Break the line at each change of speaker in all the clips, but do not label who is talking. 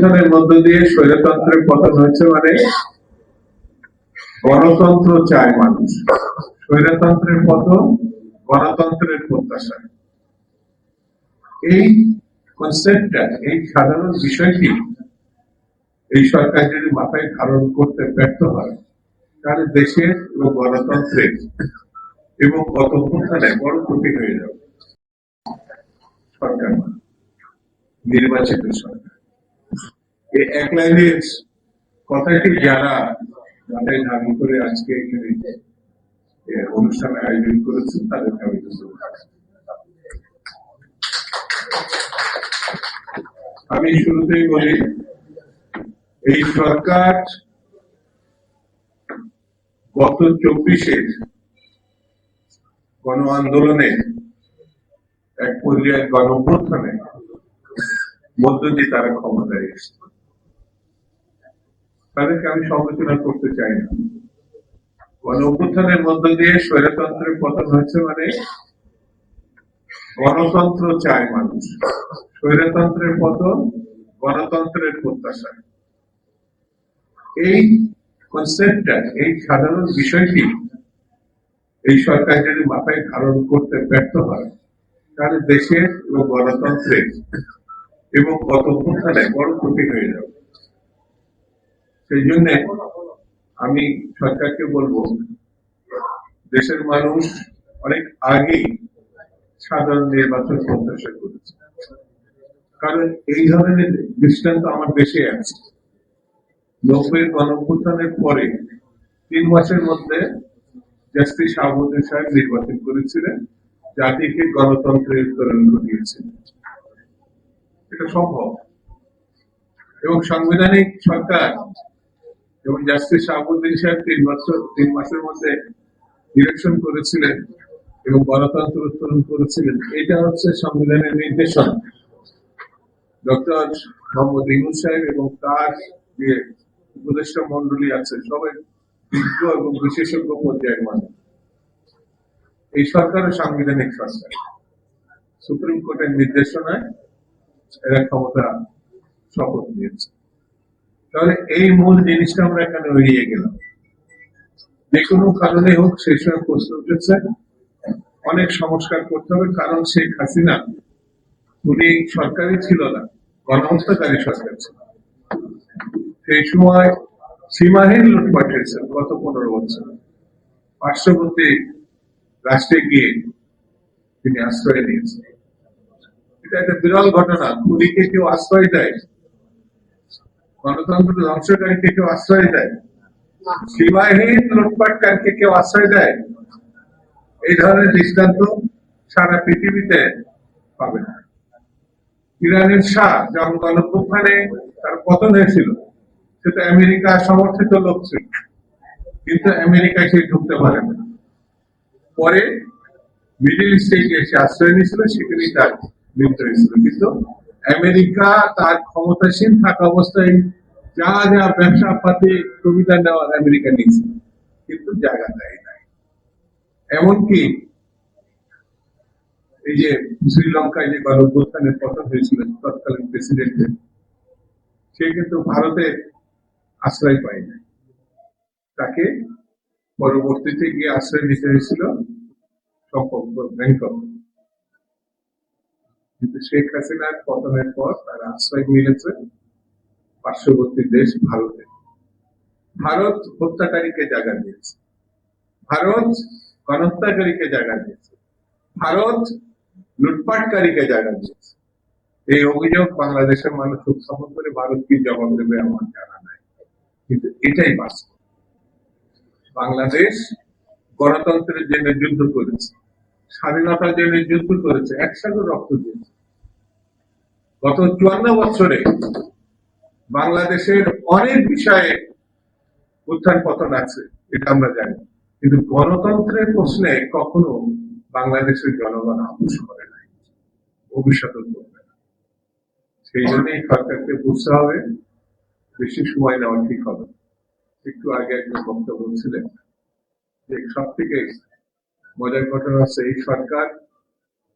অভ্যুত্থানের মধ্য দিয়ে স্বৈরতন্ত্রের পতন হয়েছে মানে গণতন্ত্র চায় মানুষ। স্বৈরতন্ত্রের পতন, গণতন্ত্রের প্রত্যাশা। এই কনসেপ্টটা এই সাধারণ বিষয়টি এই সরকার যদি মাথায় ধারণ করতে ব্যর্থ হয়, তাহলে দেশের এবং গণতন্ত্রের এবং গত অভ্যুত্থানের বড় ক্ষতি হয়ে যাবে। সরকার, নির্বাচিত সরকার। এই এক লাইনের কথাটি যারা মাথায় ধারণ করে আজকে এখানে অনুষ্ঠানে আয়োজন করেছেন, তাদেরকে আমি আমি শুরুতেই বলি, এই সরকার গত চব্বিশের গণ আন্দোলনে এক পর্যায়ে গণ মধ্য দিয়ে তারা ক্ষমতায় এসেছে। তাদেরকে আমি সমালোচনা করতে চাই না। গণ অভ্যুত্থানের মধ্য দিয়ে স্বৈরতন্ত্রের পতন হয়েছে মানে গণতন্ত্র চায় মানুষ। স্বৈরতন্ত্রের পতন, গণতন্ত্রের প্রত্যাশা। এই কনসেপ্টটা এই সাধারণ বিষয়টি এই সরকার যদি মাথায় ধারণ করতে ব্যর্থ হয়, তাহলে দেশের এবং গণতন্ত্রের এবং গত বড় ক্ষতি হয়ে যাবে। সেই জন্য আমি সরকারকে বলব, দেশের মানুষ অনেক আগেই সাধারণ নির্বাচন প্রত্যাশা করেছে। কারণ এই ধরনের দৃষ্টান্ত আমার দেশে আছে। নব্বই গণঅভ্যুত্থানের পরে তিন মাসের মধ্যে জাস্টিস শাহাবুদ্দিন সাহেব নির্বাচন করেছিলেন জাতিকে গণতন্ত্রের উত্তরণ ঘটিয়েছিলেন এটা সম্ভব। এবং সাংবিধানিক সরকার এবং জাস্টিস শাহাবুদ্দিন সাহেব তিন বছর, তিন মাসের মধ্যে ডিরেকশন করেছিলেন এবং গণতন্ত্র উত্তোলন করেছিলেন। এটা হচ্ছে সংবিধানের নির্দেশন। ডক্টর মোহাম্মদ ইমুল সাহেব এবং তার যে উপদেষ্টা মন্ডলী আছে, সবাই বিজ্ঞ এবং বিশেষজ্ঞ পর্যায়ের মানুষ। এই সরকারও সাংবিধানিক সরকার। সুপ্রিম কোর্টের নির্দেশনায় এরা ক্ষমতা শপথ নিয়েছে। তাহলে এই মূল জিনিসটা আমরা এখানে এড়িয়ে গেলাম। যে কোনো কারণে হোক সেই সময় প্রশ্ন উঠেছে। অনেক সংস্কার করতে হবে, কারণ শেখ হাসিনা উনি সরকারই ছিল না, গণহত্যাকারী সরকার ছিল। সেই সময় সীমাহীন লুটপাট হয়েছে গত পনেরো বছর। পার্শ্ববর্তী রাষ্ট্রে গিয়ে তিনি আশ্রয় নিয়েছেন। এটা একটা বিরল ঘটনা। খুনিকে কেউ আশ্রয় দেয় গণতন্ত্র ধ্বংসকারীকে কেউ আশ্রয় দেয়? সীমাহীন লুটপাটকারীকে কেউ আশ্রয় দেয়? এই ধরনের দৃষ্টান্ত সারা পৃথিবীতে পাবে না। ইরানের শাহ যখন গণপ্রথানে তার পতন হয়েছিল সেটা আমেরিকা সমর্থিত লোক ছিল কিন্তু আমেরিকায় সে ঢুকতে পারে না। পরে মিডিল ইস্টে গিয়ে সে আশ্রয় নিয়েছিল সেখানেই তার মৃত্যু হয়েছিল। কিন্তু আমেরিকা তার ক্ষমতাসীন থাকা অবস্থায় যা যা ব্যবসা পাতি সুবিধা নেওয়া আমেরিকা নিয়েছে, কিন্তু জায়গা দেয় নাই। এমনকি এই যে শ্রীলঙ্কায় যে গণঅভ্যুত্থানের পতন হয়েছিল, তৎকালীন প্রেসিডেন্টের সে কিন্তু ভারতে আশ্রয় পায় নাই। তাকে পরবর্তীতে গিয়ে আশ্রয় নিতে হয়েছিল সম্পর্ক ব্যাংকক। কিন্তু শেখ হাসিনার পতনের পর তার আশ্রয় পার্শ্ববর্তী দেশ ভারতে। ভারত হত্যাকারীকে জায়গা দিয়েছে। ভারত গণহত্যাকারীকে জায়গা দিয়েছে। ভারত লুটপাটকারীকে জায়গা দিয়েছে। এই অভিযোগ বাংলাদেশের মানুষ উত্থাপন করে ভারত কি জবাব দেবে আমার জানা নাই। কিন্তু এটাই বাস্তব। বাংলাদেশ গণতন্ত্রের জন্য যুদ্ধ করেছে। স্বাধীনতার জন্য যুদ্ধ করেছে, একসাথে রক্ত দিয়েছে। গত চুয়ান্ন বছরে বাংলাদেশের অনেক বিষয়ে উত্থান পতন আছে, এটা আমরা জানি। কিন্তু গণতন্ত্রের প্রশ্নে কখনো বাংলাদেশের জনগণ আপোষ করে নাই ভবিষ্যতে করবে না। সেই জন্যই সরকারকে বুঝতে হবে, বেশি সময় নেওয়া ঠিক হবে একটু আগে একজন বক্তা বলছিলেন যে সব থেকে মজার ঘটনা হচ্ছে এই সরকার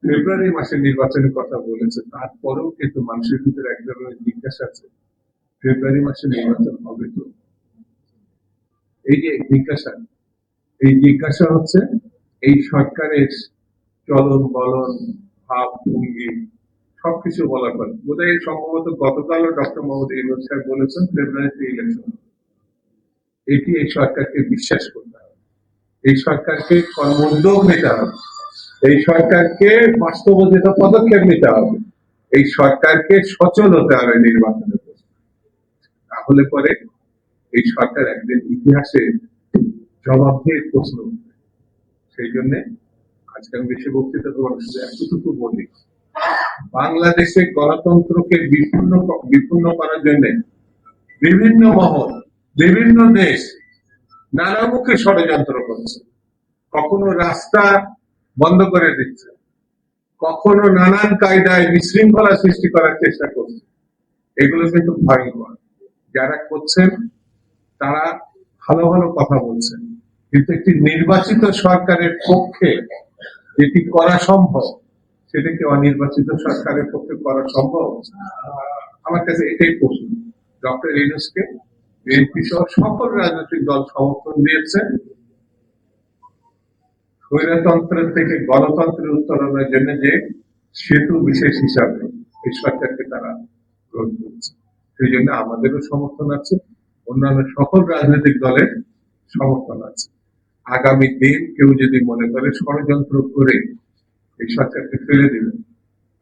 ফেব্রুয়ারি মাসে নির্বাচনের কথা বলেছে। তারপরেও কিন্তু মানুষের ভিতরে এক ধরনের জিজ্ঞাসা আছে। ফেব্রুয়ারি মাসে নির্বাচন হবে তো? এই যে জিজ্ঞাসা এই জিজ্ঞাসা হচ্ছে এই সরকারের চলন বলন ভাব, ভঙ্গি সবকিছু বলার পর। বোধহয় সম্ভবত গতকালও ডক্টর মোহাম্মদ ইউনুস সাহেব বলেছেন, ফেব্রুয়ারিতে ইলেকশন এটি এই সরকারকে বিশ্বাস করতে এই সরকারকে কর্মোদ্যোগ নিতে হবে। এই সরকারকে বাস্তবতা পদক্ষেপ নিতে হবে। এই সরকারকে সচল হতে হবে নির্বাচনের। তাহলে পরে এই সরকার একদিন ইতিহাসে জবাবদিহির প্রশ্ন সেই জন্য আজকে আমি বেশি বক্তৃতা না, শুধু এতটুকু বলি বাংলাদেশে গণতন্ত্রকে বিপন্ন বিপন্ন করার জন্য বিভিন্ন মহল বিভিন্ন দেশ নানামুখী ষড়যন্ত্র করছে। কখনো রাস্তা বন্ধ করে দিচ্ছে। কখনো নানান কায়দায় বিশৃঙ্খলা সৃষ্টি করার চেষ্টা করছে। এগুলো কিন্তু ভয়ঙ্কর। যারা করছেন, তারা ভালো ভালো কথা বলছেন। কিন্তু একটি নির্বাচিত সরকারের পক্ষে যেটি করা সম্ভব, সেটাকে অনির্বাচিত সরকারের পক্ষে করা সম্ভব আমার কাছে এটাই প্রশ্ন। ডক্টর ইউনুসকে বিএনপি সহ সকল রাজনৈতিক দল সমর্থন দিয়েছে। স্বৈরতন্ত্রের থেকে গণতন্ত্রের উত্তরণের জন্য যে সেতু বিশেষ হিসাবে এই সরকারকে তারা গ্রহণ করছে। সেই জন্য আমাদেরও সমর্থন আছে, অন্যান্য সকল রাজনৈতিক দলের সমর্থন আছে। আগামী দিন কেউ যদি মনে করে ষড়যন্ত্র করে এই সরকারকে ফেলে দেবে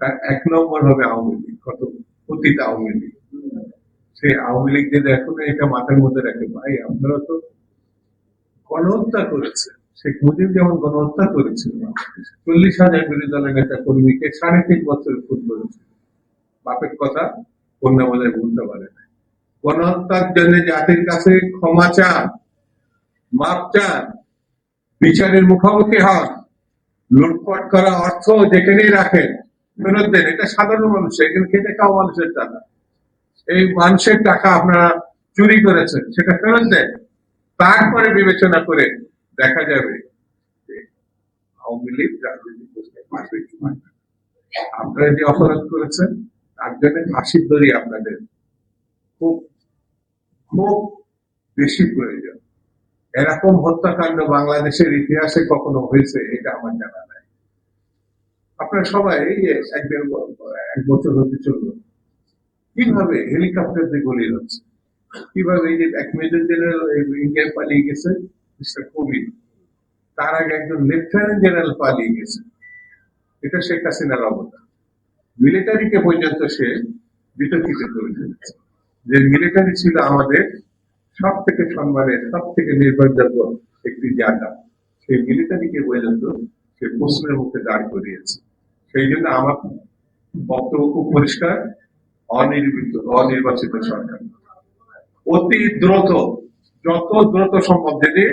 তার এক নম্বর হবে আওয়ামী লীগ কত অতীত আওয়ামী লীগ। সেই আওয়ামী লীগ যদি এখনও এটা মাথার মধ্যে রাখে, ভাই আপনারা তো গণহত্যা করেছে। শেখ মুজিব যেমন গণহত্যা করেছিল চল্লিশ হাজার বিরোধী দলের নেতা কর্মীকে সাড়ে তিন বছর খুন করেছে। বাপের কথা, কন্যা বলে বলতে পারে না। গণহত্যার জন্য জাতির কাছে ক্ষমা চান মাপ চান, বিচারের মুখোমুখি হন, লুটপাট করা অর্থ যেখানেই রাখেন, ফেরত দেন। এটা সাধারণ মানুষ এখানে খেতে খাওয়া মানুষের টাকা। এই মানুষের টাকা আপনারা চুরি করেছেন, সেটা ফেরত দেন তারপরে বিবেচনা করে দেখা যাবে আওয়ামী লীগ। আপনারা যে অপরাধ করেছেন, তার জন্য ফাঁসির দড়ি আপনাদের খুব খুব বেশি প্রয়োজন এরকম হত্যাকাণ্ড বাংলাদেশের ইতিহাসে কখনো হয়েছে, এটা আমার জানা নাই আপনারা সবাই এই যে এক দেড় ব- এক বছর হতে চলল কীভাবে হেলিকপ্টার দিয়ে গুলি হচ্ছে? কীভাবে এই যে এক মেজর জেনারেল ইন্ডিয়া পালিয়ে গেছে? মিস্টার কবির তার আগে একজন লেফটেন্যান্ট জেনারেল পালিয়ে গেছে। এটা শেখ হাসিনার অবদান মিলিটারিকে পর্যন্ত সে বিতর্কিত করে ফেলেছে যে মিলিটারি ছিল আমাদের সব থেকে সম্মানের সব থেকে নির্ভরযোগ্য একটি জায়গা সেই মিলিটারিকে পর্যন্ত সে প্রশ্নের মুখে দাঁড় করিয়েছে। সেই জন্য আমার বক্তব্য খুব পরিষ্কার। অনির্বাচিত অনির্বাচিত সরকার। অতি দ্রুত, যত দ্রুত সম্ভব, যদি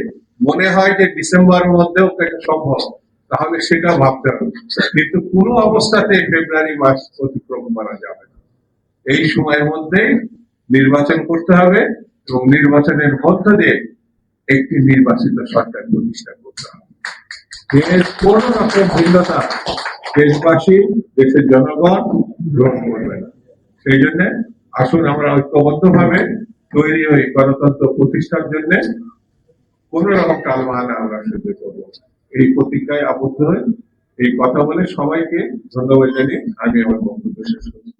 মনে হয় যে ডিসেম্বরের মধ্যেও এটা সম্ভব, তাহলে সেটা ভাবতে হবে। কিন্তু কোনো অবস্থাতে ফেব্রুয়ারি মাস অতিক্রম করা যাবে এই সময়ের মধ্যে নির্বাচন করতে হবে এবং নির্বাচনের মধ্য দিয়ে একটি নির্বাচিত সরকার প্রতিষ্ঠা করতে হবে। এর কোন রকম ভিন্নতা, দেশবাসী, দেশের জনগণ গ্রহণ করবে না। সেই জন্য আসুন আমরা ঐক্যবদ্ধ ভাবে তৈরি হই গণতন্ত্র প্রতিষ্ঠার জন্য। কোন রকম কালমাহানা আমরা সহ্য করব এই প্রতিজ্ঞায় আবদ্ধ হয়ে এই কথা বলে সবাইকে ধন্যবাদ জানিয়ে আমি আমার বক্তব্য শেষ করছি।